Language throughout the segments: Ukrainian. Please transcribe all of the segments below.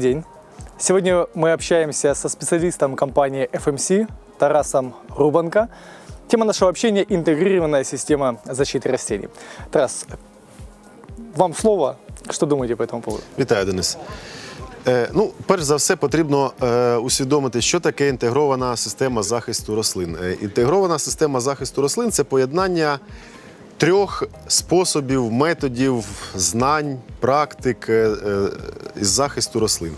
день. Сегодня мы общаемся со специалистом компании FMC Тарасом Рубанко. Тема нашего общения – интегрированная система защиты растений. Тарас, вам слово. Что думаете по этому поводу? Вітаю, Денис. Е, ну, перш за все, потрібно е, усвідомити, що таке інтегрована система захисту рослин. Е, інтегрована система захисту рослин це поєднання трьох способів, методів, знань, практик е, е, із захисту рослин.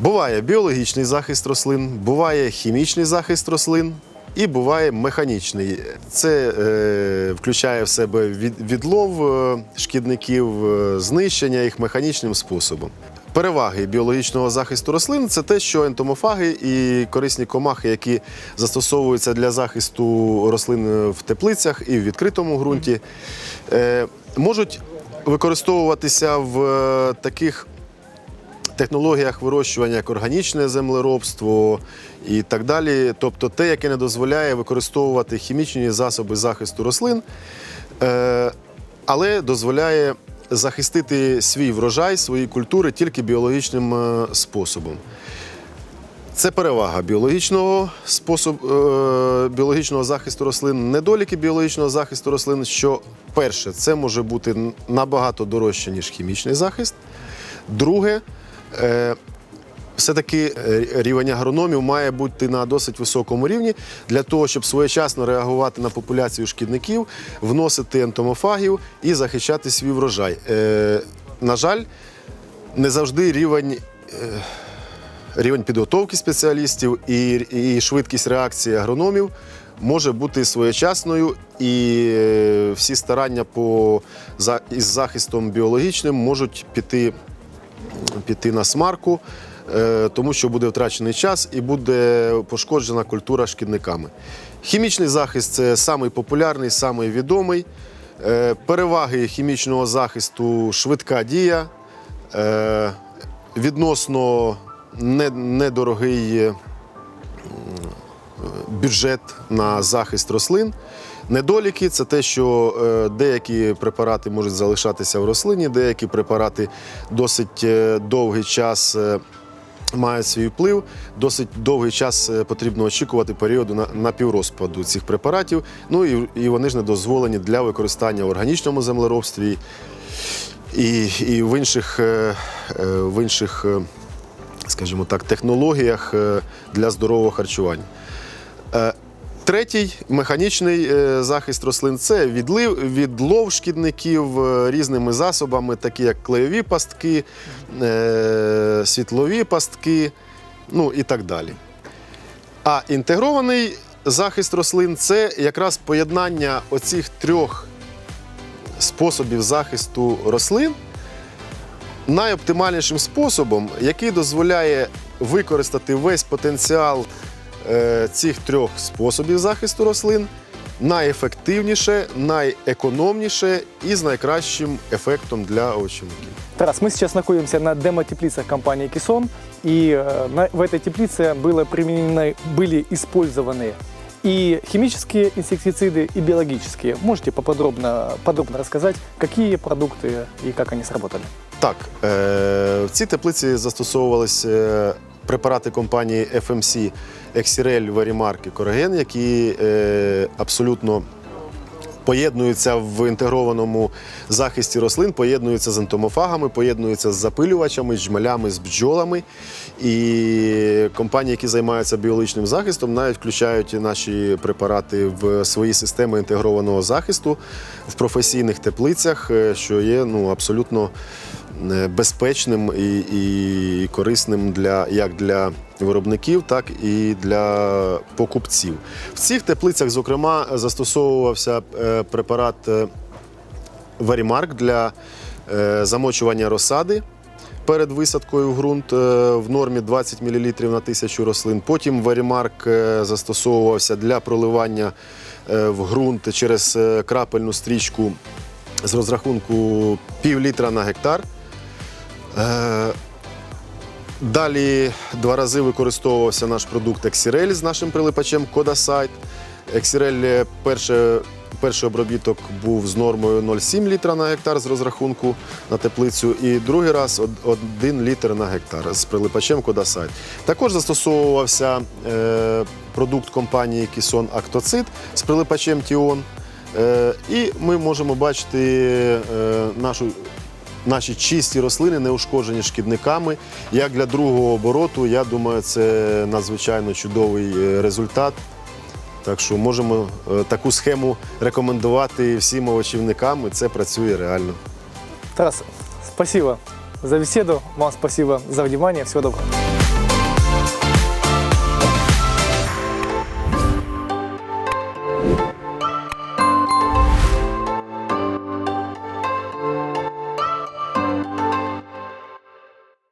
Буває біологічний захист рослин, буває хімічний захист рослин і буває механічний. Це е, включає в себе від, відлов е, шкідників, знищення їх механічним способом. Переваги біологічного захисту рослин це те, що ентомофаги і корисні комахи, які застосовуються для захисту рослин в теплицях і в відкритому ґрунті, е, можуть використовуватися в е, таких технологіях вирощування, як органічне землеробство і так далі. Тобто те, яке не дозволяє використовувати хімічні засоби захисту рослин, е, але дозволяє захистити свій врожай, свої культури тільки біологічним е, способом. Це перевага біологічного способу е, біологічного захисту рослин. Недоліки біологічного захисту рослин, що перше, це може бути набагато дорожче, ніж хімічний захист. Друге, е, все-таки е, рівень агрономів має бути на досить високому рівні для того, щоб своєчасно реагувати на популяцію шкідників, вносити ентомофагів і захищати свій врожай. Е, На жаль, не завжди рівень. е, Рівень підготовки спеціалістів і, і швидкість реакції агрономів може бути своєчасною, і всі старання по, за, із захистом біологічним можуть піти піти на смарку, тому що буде втрачений час і буде пошкоджена культура шкідниками. Хімічний захист це самий популярний, самий відомий. Е, Переваги хімічного захисту швидка дія, е, відносно недорогий е, бюджет на захист рослин. Недоліки це те, що е, деякі препарати можуть залишатися в рослині, деякі препарати досить е, довгий час мають свій вплив. Досить довгий час е, потрібно очікувати періоду на, на піврозпаду цих препаратів. Ну і, і вони ж не дозволені для використання в органічному землеробстві і, і в інших, е, е, в інших, скажімо так, технологіях для здорового харчування. Третій механічний е, захист рослин це відлив, відлов шкідників е, різними засобами, такі як клеєві пастки, е, світлові пастки, ну і так далі. А інтегрований захист рослин це якраз поєднання оцих трьох способів захисту рослин найоптимальнішим способом, який дозволяє використати весь потенціал цих трьох способів захисту рослин найефективніше, найекономніше і з найкращим ефектом для овочівників. Тарас, мы сейчас находимся на демо-теплицах компании Кисон, и э, на- в этой теплице было применены, были использованы и химические инсектициды, и биологические. Можете поподробно подробно рассказать, какие продукты и как они сработали? Так, е, в цій теплиці застосовувалися е, препарати компанії FMC Verimark і Corogen, які е, абсолютно поєднуються в інтегрованому захисті рослин, поєднуються з ентомофагами, поєднуються з запилювачами, з жмелями, з бджолами. І компанії, які займаються біологічним захистом, навіть включають наші препарати в свої системи інтегрованого захисту в професійних теплицях, е, що є ну, абсолютно безпечним і, і корисним для як для виробників, так і для покупців. В цих теплицях, зокрема, застосовувався е, препарат е, Verimark для е, замочування розсади. Перед висадкою в ґрунт е, в нормі 20 мл на тисячу рослин. Потім Варімарк е, застосовувався для проливання е, в ґрунт через е, крапельну стрічку з розрахунку пів літра на гектар. Е, Далі два рази використовувався наш продукт Ексірель з нашим прилипачем Кодасайт. Ексірель перше перший обробіток був з нормою 0,7 літра на гектар з розрахунку на теплицю, і другий раз 1 літр на гектар з прилипачем Кодасайт. Також застосовувався е, продукт компанії Кісон Актоцит з прилипачем Тіон. Е, і ми можемо бачити е, нашу наші чисті рослини, не ушкоджені шкідниками. Як для другого обороту, я думаю, це надзвичайно чудовий е, результат. Так що можемо е, таку схему рекомендувати всім овочівникам, і це працює реально. Тарас, спасибо за беседу. Вам спасибо за внимание. Всего доброго.